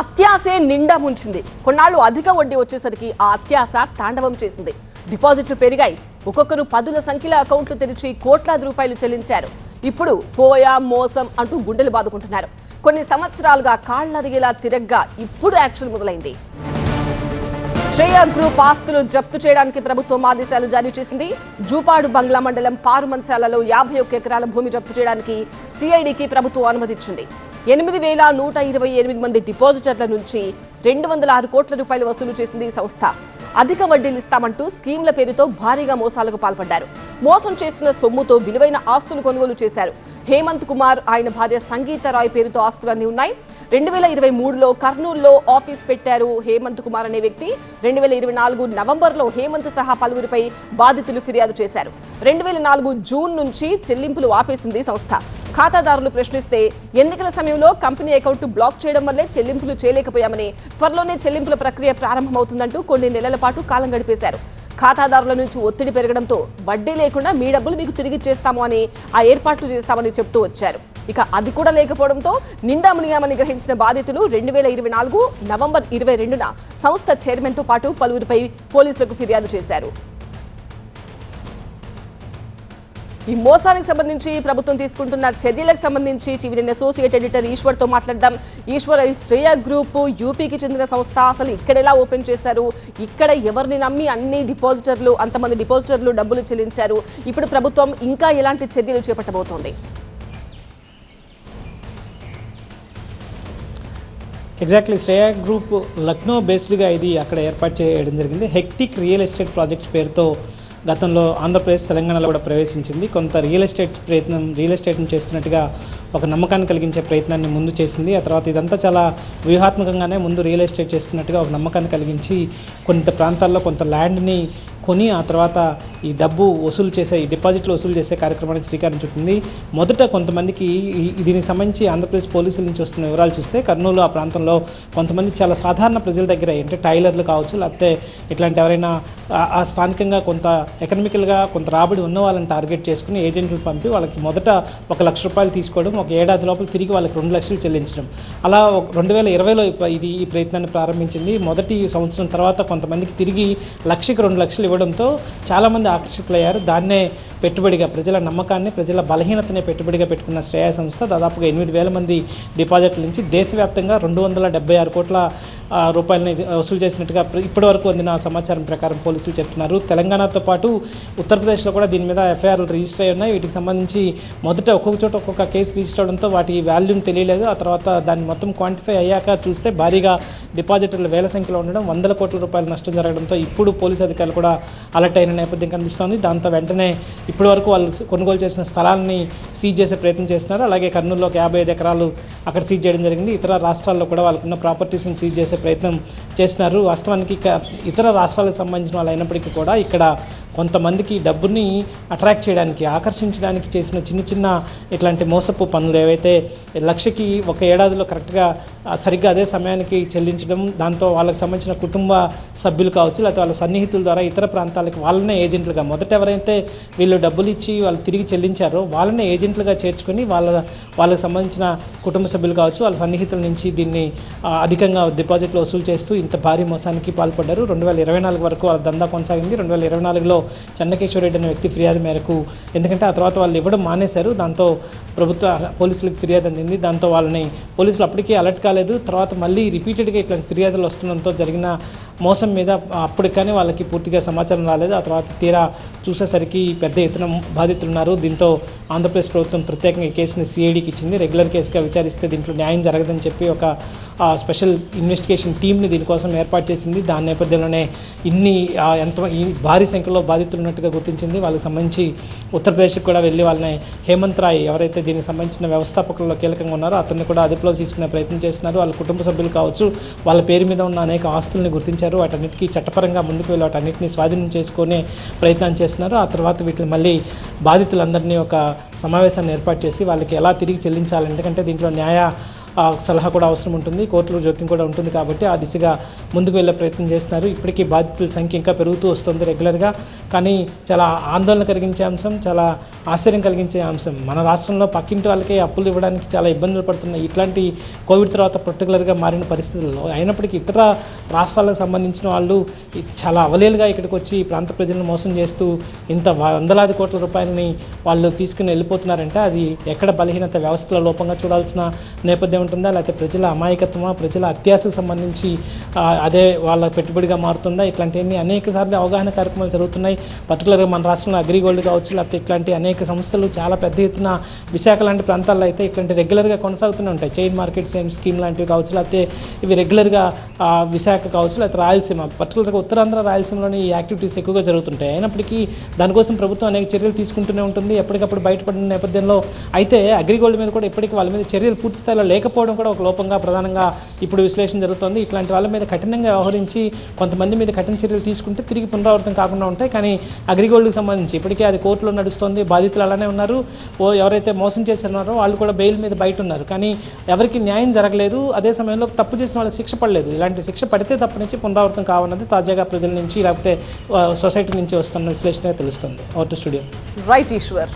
అత్యాసే నిండా ముంచింది. కొన్నాళ్ళు అధిక వడ్డీ వచ్చేసరికి ఆ అత్యాస తాండవం చేసింది. డిపాజిట్లు పెరిగాయి. ఒక్కొక్కరు పదుల సంఖ్యలో అకౌంట్లు తెరిచి కోట్లాది రూపాయలు చెల్లించారు. ఇప్పుడు పోయా మోసం అంటూ గుండెలు బాదుకుంటున్నారు. కొన్ని సంవత్సరాలుగా కాళ్ళరిగేలా తిరగ్గా ఇప్పుడు యాక్షన్ మొదలైంది. శ్రేయ గ్రూప్ ఆస్తులు జప్తు చేయడానికి ప్రభుత్వం ఆదేశాలు జారీ చేసింది. జూపాడు బంగ్లా మండలం పారు మంచాలలో యాభై ఒక్క ఎకరాల భూమి జప్తు చేయడానికి సిఐడికి ప్రభుత్వం అనుమతిచ్చింది. ఎనిమిది వేల నూట ఇరవై ఎనిమిది మంది డిపాజిటర్ల నుంచి రెండు వందల ఆరు కోట్ల రూపాయలు వసూలు చేసింది ఈ సంస్థ. అధిక వడ్డీలు ఇస్తామంటూ స్కీమ్ల పేరుతో భారీగా మోసాలకు పాల్పడ్డారు. మోసం చేసిన సొమ్ముతో విలువైన ఆస్తులు కొనుగోలు చేశారు. హేమంత్ కుమార్ ఆయన భార్య సంగీత రాయ్ పేరుతో ఆస్తులన్నీ ఉన్నాయి. రెండు వేల ఇరవై మూడులో కర్నూలులో ఆఫీస్ పెట్టారు హేమంత్ కుమార్ అనే వ్యక్తి. రెండు వేల ఇరవై నాలుగు నవంబర్లో హేమంత్ సహా పలువురిపై బాధితులు ఫిర్యాదు చేశారు. రెండు వేల నాలుగు జూన్ నుంచి చెల్లింపులు ఆపేసింది సంస్థ. ఖాతాదారులు ప్రశ్నిస్తే ఎన్నికల సమయంలో కంపెనీ అకౌంట్ బ్లాక్ చేయడం వల్లే చెల్లింపులు చేయలేకపోయామని త్వరలోనే చెల్లింపుల ప్రక్రియ ప్రారంభమవుతుందంటూ కొన్ని నెలల పాటు కాలం గడిపేశారు. ఖాతాదారుల నుంచి ఒత్తిడి పెరగడంతో వడ్డీ లేకుండా మీ డబ్బులు మీకు తిరిగి చేస్తాము అని ఆ ఏర్పాట్లు చేస్తామని చెప్తూ వచ్చారు. ఇక అది కూడా లేకపోవడంతో నిండా మునిగామని గ్రహించిన బాధితులు రెండు వేల ఇరవై నాలుగు నవంబర్ ఇరవై రెండున సంస్థ చైర్మన్తో పాటు పలువురిపై పోలీసులకు ఫిర్యాదు చేశారు. ఈ మోసానికి సంబంధించి ప్రభుత్వం తీసుకుంటున్న చర్యలకు సంబంధించి టీవీ అసోసియేట్ ఎడిటర్ ఈశ్వర్తో మాట్లాడదాం. ఈశ్వర్ శ్రేయ గ్రూప్ యూపీకి చెందిన సంస్థ అసలు ఇక్కడ ఎలా ఓపెన్ చేశారు? ఇక్కడ ఎవరిని నమ్మి అన్ని డిపాజిటర్లు అంతమంది డిపాజిటర్లు డబ్బులు చెల్లించారు? ఇప్పుడు ప్రభుత్వం ఇంకా ఎలాంటి చర్యలు చేపట్టబోతోంది? ఎగ్జాక్ట్లీ శ్రేయా గ్రూప్ లక్నో బేస్డ్గా ఇది అక్కడ ఏర్పాటు చేయడం జరిగింది. హెక్టిక్ రియల్ ఎస్టేట్ ప్రాజెక్ట్స్ పేరుతో గతంలో ఆంధ్రప్రదేశ్ తెలంగాణలో కూడా ప్రవేశించింది. కొంత రియల్ ఎస్టేట్ ప్రయత్నం రియల్ ఎస్టేట్ని చేస్తున్నట్టుగా ఒక నమ్మకాన్ని కలిగించే ప్రయత్నాన్ని ముందు చేసింది. ఆ తర్వాత ఇదంతా చాలా వ్యూహాత్మకంగానే ముందు రియల్ ఎస్టేట్ చేస్తున్నట్టుగా ఒక నమ్మకాన్ని కలిగించి కొంత ప్రాంతాల్లో కొంత ల్యాండ్ని కొని ఆ తర్వాత ఈ డబ్బు వసూలు చేసే ఈ డిపాజిట్లు వసూలు చేసే కార్యక్రమానికి శ్రీకారం చుట్టింది. మొదట కొంతమందికి దీనికి సంబంధించి ఆంధ్రప్రదేశ్ పోలీసుల నుంచి వస్తున్న వివరాలు చూస్తే కర్నూలు ఆ ప్రాంతంలో కొంతమంది చాలా సాధారణ ప్రజల దగ్గర అంటే టైలర్లు కావచ్చు లేకపోతే ఇట్లాంటి ఎవరైనా ఆ- స్థానికంగా కొంత ఎకనామికల్గా కొంత రాబడి ఉన్న వాళ్ళని టార్గెట్ చేసుకుని ఏజెంట్లు పంపి వాళ్ళకి మొదట ఒక లక్ష రూపాయలు తీసుకోవడం ఒక ఏడాది లోపల తిరిగి వాళ్ళకి రెండు లక్షలు చెల్లించడం. అలా రెండు వేల ఇరవైలో ఇది ఈ ప్రయత్నాన్ని ప్రారంభించింది. మొదటి సంవత్సరం తర్వాత కొంతమందికి తిరిగి లక్షకి రెండు లక్షలు ఇవ్వడంతో చాలామంది ఆకర్షితులయ్యారు. దాన్నే పెట్టుబడిగా ప్రజల నమ్మకాన్ని ప్రజల బలహీనతనే పెట్టుబడిగా పెట్టుకున్న శ్రేయ సంస్థ దాదాపుగా ఎనిమిది వేల మంది డిపాజిట్ల నుంచి దేశవ్యాప్తంగా రెండు వందల డెబ్బై ఆరు కోట్ల రూపాయలని వసూలు చేసినట్టుగా ఇప్పటి వరకు అందిన సమాచారం ప్రకారం పోలీసులు చెప్తున్నారు. తెలంగాణతో పాటు ఉత్తరప్రదేశ్లో కూడా దీని మీద ఎఫ్ఐఆర్లు రిజిస్టర్ అయి ఉన్నాయి. వీటికి సంబంధించి మొదట ఒక్కొక్క చోట ఒక్కొక్క కేసు రిజిస్టర్ అవడంతో వాటి వాల్యూమ్ తెలియలేదు. ఆ తర్వాత దాన్ని మొత్తం క్వాంటిఫై అయ్యాక చూస్తే భారీగా డిపాజిటర్లు వేల సంఖ్యలో ఉండడం వందల కోట్ల రూపాయల నష్టం జరగడంతో ఇప్పుడు పోలీసు అధికారులు కూడా అలర్ట్ అయిన నేపథ్యం కనిపిస్తోంది. దాంతో వెంటనే ఇప్పటి వరకు వాళ్ళు కొనుగోలు చేసిన స్థలాలని సీజ్ చేసే ప్రయత్నం చేస్తున్నారు. అలాగే కర్నూలులో ఒక యాభై ఐదు ఎకరాలు అక్కడ సీజ్ చేయడం జరిగింది. ఇతర రాష్ట్రాల్లో కూడా వాళ్ళకున్న ప్రాపర్టీస్ని సీజ్ చేసే ప్రయత్నం చేస్తున్నారు. వాస్తవానికి ఇక ఇతర రాష్ట్రాలకు సంబంధించిన వాళ్ళు అయినప్పటికీ కూడా ఇక్కడ కొంతమందికి డబ్బుని అట్రాక్ట్ చేయడానికి ఆకర్షించడానికి చేసిన చిన్న చిన్న ఇట్లాంటి మోసపు పనులు ఏవైతే లక్షకి ఒక ఏడాదిలో కరెక్ట్గా సరిగ్గా అదే సమయానికి చెల్లించడం దాంతో వాళ్ళకి సంబంధించిన కుటుంబ సభ్యులు కావచ్చు లేకపోతే వాళ్ళ సన్నిహితుల ద్వారా ఇతర ప్రాంతాలకు వాళ్ళనే ఏజెంట్లుగా మొదట ఎవరైతే వీళ్ళు డబ్బులు ఇచ్చి వాళ్ళు తిరిగి చెల్లించారో వాళ్ళనే ఏజెంట్లుగా చేర్చుకొని వాళ్ళ వాళ్ళకి సంబంధించిన కుటుంబ సభ్యులు కావచ్చు వాళ్ళ సన్నిహితుల నుంచి దీన్ని అధికంగా డిపాజిట్లు వసూలు చేస్తూ ఇంత భారీ మోసానికి పాల్పడ్డారు. రెండు వేల ఇరవై నాలుగు వరకు వాళ్ళ దందా కొనసాగింది. రెండు వేల ఇరవై నాలుగులో చెన్నకేశ్వర రెడ్డి అనే వ్యక్తి ఫిర్యాదు మేరకు ఎందుకంటే ఆ తర్వాత వాళ్ళు ఇవ్వడం మానేశారు. దాంతో ప్రభుత్వ పోలీసులకు ఫిర్యాదు అందింది. దాంతో వాళ్ళని పోలీసులు అప్పటికీ అలర్ట్ కాలేదు. తర్వాత మళ్ళీ రిపీటెడ్గా ఇట్లాంటి ఫిర్యాదులు వస్తుండడంతో జరిగిన మోసం మీద అప్పటికి కానీ వాళ్ళకి పూర్తిగా సమాచారం రాలేదు. ఆ తర్వాత తీరా చూసేసరికి పెద్ద ఎత్తున బాధితులు ఉన్నారు దీంతో ఆంధ్రప్రదేశ్ ప్రభుత్వం ప్రత్యేకంగా ఈ కేసుని సిఐడికి ఇచ్చింది. రెగ్యులర్ కేసుగా విచారిస్తే దీంట్లో న్యాయం జరగదని చెప్పి ఒక స్పెషల్ ఇన్వెస్టిగేషన్ టీంని దీనికోసం ఏర్పాటు చేసింది. దాని నేపథ్యంలోనే ఇన్ని ఎంత ఈ భారీ సంఖ్యలో బాధితులు ఉన్నట్టుగా గుర్తించింది. వాళ్ళకి సంబంధించి ఉత్తరప్రదేశ్కి కూడా వెళ్ళి వాళ్ళని హేమంత్ రాయ్ ఎవరైతే దీనికి సంబంధించిన వ్యవస్థాపకుల్లో కీలకంగా ఉన్నారో అతన్ని కూడా అదుపులోకి తీసుకునే ప్రయత్నం చేస్తున్నారు. వాళ్ళ కుటుంబ సభ్యులు కావచ్చు వాళ్ళ పేరు మీద ఉన్న అనేక ఆస్తుల్ని గుర్తించారు. వాటన్నిటికీ చట్టపరంగా ముందుకు వెళ్ళి వాటన్నిటిని స్వాధీనం చేసుకునే ప్రయత్నం చేస్తున్నారు. ఆ తర్వాత వీటిని మళ్ళీ బాధితులందరినీ ఒక సమావేశాన్ని ఏర్పాటు చేసి వాళ్ళకి ఎలా తిరిగి చెల్లించాలి? ఎందుకంటే దీంట్లో న్యాయ సలహా కూడా అవసరం ఉంటుంది. కోర్టులో జోక్యం కూడా ఉంటుంది కాబట్టి ఆ దిశగా ముందుకు వెళ్ళే ప్రయత్నం చేస్తున్నారు. ఇప్పటికీ బాధితుల సంఖ్య ఇంకా పెరుగుతూ వస్తుంది రెగ్యులర్గా. కానీ చాలా ఆందోళన కలిగించే అంశం చాలా ఆశ్చర్యం కలిగించే అంశం. మన రాష్ట్రంలో పక్కింటి వాళ్ళకే అప్పులు ఇవ్వడానికి చాలా ఇబ్బందులు పడుతున్నాయి. ఇట్లాంటి కోవిడ్ తర్వాత పర్టికులర్గా మారిన పరిస్థితుల్లో అయినప్పటికీ ఇతర రాష్ట్రాలకు సంబంధించిన వాళ్ళు చాలా అవలేలుగా ఇక్కడికి వచ్చి ప్రాంత ప్రజలను మోసం చేస్తూ ఇంత వందలాది కోట్ల రూపాయలని వాళ్ళు తీసుకుని వెళ్ళిపోతున్నారంటే అది ఎక్కడ బలహీనత వ్యవస్థల లోపంగా చూడాల్సిన నేపథ్యం ఉంటుందా? లేకపోతే ప్రజల అమాయకత్వమా? ప్రజల అత్యాశకు సంబంధించి అదే వాళ్ళ పెట్టుబడిగా మారుతుందా? ఇట్లాంటివన్నీ అనేక సార్లు అవగాహన కార్యక్రమాలు జరుగుతున్నాయి. పర్టికులర్గా మన రాష్ట్రంలో అగ్రిగోల్డ్ కావచ్చు లేకపోతే ఇట్లాంటి అనేక సంస్థలు చాలా పెద్ద ఎత్తున విశాఖ లాంటి ప్రాంతాల్లో అయితే ఇట్లాంటి రెగ్యులర్గా కొనసాగుతూనే ఉంటాయి. చైన్ మార్కెట్ సేమ్ స్కీమ్ లాంటివి కావచ్చు లేకపోతే ఇవి రెగ్యులర్గా విశాఖ కావచ్చు లేకపోతే రాయలసీమ. పర్టికులర్గా ఉత్తరాంధ్ర రాయలసీమలోని ఈ యాక్టివిటీస్ ఎక్కువగా జరుగుతుంటాయి. అయినప్పటికీ దానికోసం ప్రభుత్వం అనేక చర్యలు తీసుకుంటూనే ఉంటుంది. ఎప్పటికప్పుడు బయటపడిన నేపథ్యంలో అయితే అగ్రిగోల్డ్ మీద కూడా ఇప్పటికీ వాళ్ళ మీద చర్యలు పూర్తి స్థాయిలో లేకపోతే లేకపోవడం కూడా ఒక లోపంగా ప్రధానంగా ఇప్పుడు విశ్లేషణ జరుగుతోంది. ఇట్లాంటి వాళ్ళ మీద కఠినంగా వ్యవహరించి కొంతమంది మీద కఠిన చర్యలు తీసుకుంటే తిరిగి పునరావృతం కాకుండా ఉంటాయి. కానీ అగ్రిగోల్డ్కి సంబంధించి ఇప్పటికే అది కోర్టులో నడుస్తుంది. బాధితులు అలానే ఉన్నారు. ఓ ఎవరైతే మోసం చేస్తున్నారో వాళ్ళు కూడా బెయిల్ మీద బయట ఉన్నారు. కానీ ఎవరికి న్యాయం జరగలేదు. అదే సమయంలో తప్పు చేసిన వాళ్ళకి శిక్ష పడలేదు. ఇలాంటి శిక్ష పడితే తప్ప నుంచి పునరావృతం కావన్నది తాజాగా ప్రజల నుంచి లేకపోతే సొసైటీ నుంచి వస్తున్న విశ్లేషణగా తెలుస్తుంది. Out studio right Eshwar